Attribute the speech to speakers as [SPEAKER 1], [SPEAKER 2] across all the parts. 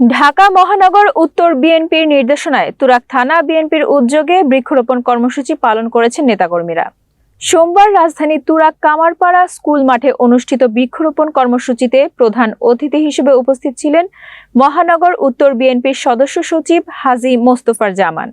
[SPEAKER 1] ঢাকা মহানগর উত্তর বিএনপির নির্দেশনায় তুরাক থানা বিএনপির উদ্যোগে বৃক্ষরোপণ কর্মসূচি পালন করেছেন নেতাকর্মীরা। সোমবার রাজধানী তুরাক কামারপাড়া স্কুল মাঠে অনুষ্ঠিত বৃক্ষরোপণ কর্মসূচিতে প্রধান অতিথি হিসেবে উপস্থিত ছিলেন মহানগর উত্তর বিএনপির সদস্য সচিব হাজি মোস্তফার জামান।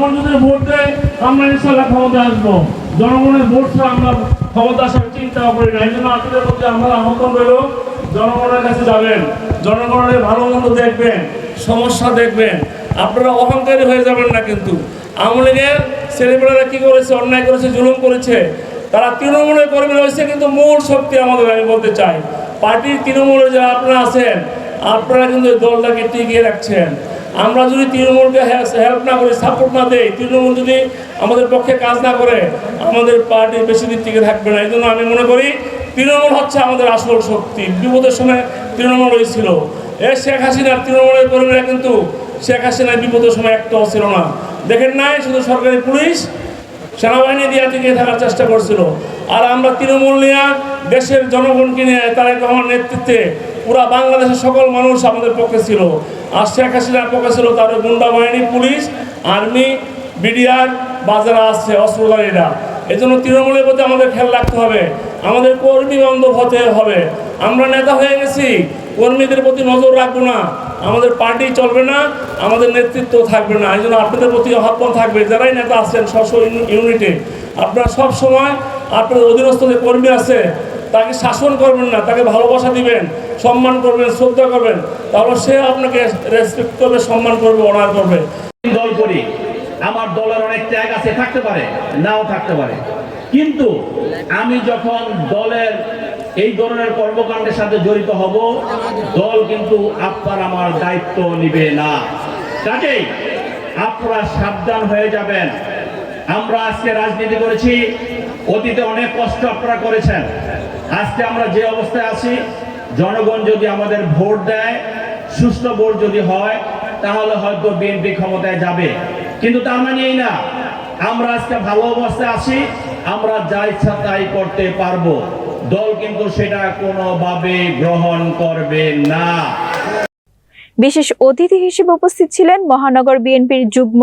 [SPEAKER 2] জনগণ যদি ভোট দেয়, আমরা ইনশাল্লাহ ক্ষমতা আসব। জনগণের ভোট ছাড়া আমরা ক্ষমতা আসার চিন্তা করি না। এই জন্য আপনাদের প্রতি আমরা আমন্ত্রণ রইল, জনগণের কাছে যাবেন। জনগণের ভালো মন্দ দেখবেন, সমস্যা দেখবেন। আপনারা অহংকারী হয়ে যাবেন না কিন্তু। আওয়ামী লীগের ছেলেমেয়েরা কী করেছে, অন্যায় করেছে, জুলুম করেছে, তারা তৃণমূলের কর্মী রয়েছে কিন্তু মূল শক্তি আমাদের আমি বলতে চাই। পার্টির তৃণমূলে যারা আপনারা আছেন, আপনারা কিন্তু দলটাকে টিকিয়ে রাখছেন। আমরা যদি তৃণমূলকে হেল্প না করি সাপোর্ট না দেই, তৃণমূল যদি আমাদের পক্ষে কাজ না করে, আমাদের পার্টি বেশি দিন টিকে থাকবে না। এই জন্য আমি মনে করি তৃণমূল হচ্ছে আমাদের আসল শক্তি। বিপদের সময় তৃণমূল হয়েছিল এ শেখ হাসিনার তৃণমূলের কর্মীরা কিন্তু শেখ হাসিনার বিপদের সময় একটাও ছিল না। দেখেন নাই, শুধু সরকারি পুলিশ সেনাবাহিনী দিয়ে টিকে থাকার চেষ্টা করছিল। আর আমরা তৃণমূল নিয়ে দেশের জনগণকে নিয়ে তারেক রহমান নেতৃত্বে পুরা বাংলাদেশের সকল মানুষ আমাদের পক্ষে ছিল। আর শেখ হাসিনার পক্ষে ছিল তাদের গুন্ডা বাহিনী, পুলিশ, আর্মি, বিডিআর, বা আসছে অস্ত্রধারীরা। এই জন্য তৃণমূলের প্রতি আমাদের খেয়াল রাখতে হবে। আমাদের কর্মী বান্ধব হতে হবে। আমরা নেতা হয়ে গেছি। কর্মীদের প্রতি নজর রাখব না। আমাদের পার্টি চলবে না, আমাদের নেতৃত্ব থাকবে না। এই জন্য আপনাদের প্রতি আহ্বান থাকবে। যারাই নেতা আছেন স্ব ইউনিটে, আপনারা সব সময় আপনাদের অধীনস্থ যে কর্মী আছে তাকে শাসন করবেন না, তাকে ভালোবাসা দিবেন, সম্মান করবেন, শ্রদ্ধা করবেন, তাহলে সে আপনাকে রেসপেক্ট করবে, সম্মান করবে অনার করবে।
[SPEAKER 3] দল করি, আমার দলের অনেক ত্যাগ আছে, থাকতে পারে, নাও থাকতে পারে। কিন্তু আমি যখন দলের এই ধরনের কর্মকাণ্ডের সাথে জড়িত হব, দল কিন্তু আপনার আমার দায়িত্ব নিবে না। কাজেই আপনারা সাবধান হয়ে যাবেন। আমরা আজকে রাজনীতি করেছি, অতীতে অনেক কষ্ট আপনারা করেছেন। আজকে আমরা যে অবস্থায় আছি, জনগণ যদি আমাদের ভোট দেয় সুস্থ ভোট যদি হয়, তাহলে হয়তো বিএনপি ক্ষমতায় যাবে। কিন্তু তার মানে এই না, আমরা আজকে ভালো অবস্থায় আছি, আমরা যা ইচ্ছা তাই করতে পারব। দল কিন্তু সেটা কোনোভাবে গ্রহণ করবে না।
[SPEAKER 1] বিশেষ অতিথি হিসেবে উপস্থিত ছিলেন মহানগর বিএনপির যুগ্ম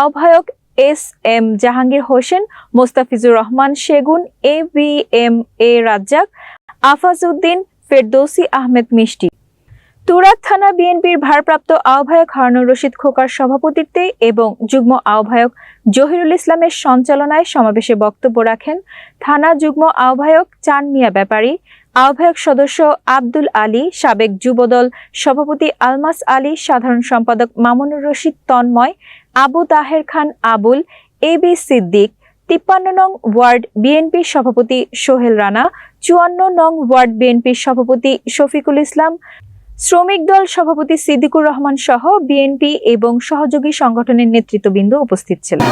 [SPEAKER 1] আহ্বায়ক S M Jahangir Hossain, Mostafizur Rahman Segun, A B M A Razzak, Afazuddin Ferdousi Ahmed Mishti. তুরাত থানা বিএনপির ভারপ্রাপ্ত আহ্বায়ক হারুনুর রশিদ খোকার সভাপতিত্বে এবং যুগ্ম আহ্বায়ক জহিরুল ইসলামের সঞ্চালনায় সমাবেশে বক্তব্য রাখেন থানা যুগ্ম আহ্বায়ক চান মিয়া ব্যাপারী, আহ্বায়ক সদস্য আব্দুল আলী, সাবেক যুবদল সভাপতি আলমাস আলী, সাধারণ সম্পাদক মামুনুর রশিদ তন্ময় আবু তাহের খান আবুল, এ বি সিদ্দিক, তিপ্পান্ন নং ওয়ার্ড বিএনপির সভাপতি সোহেল রানা, চুয়ান্ন নং ওয়ার্ড বিএনপির সভাপতি শফিকুল ইসলাম, শ্রমিক দল সভাপতি সিদ্দিকুর রহমান সহ বিএনপি এবং সহযোগী সংগঠনের নেতৃত্ববৃন্দ উপস্থিত ছিলেন।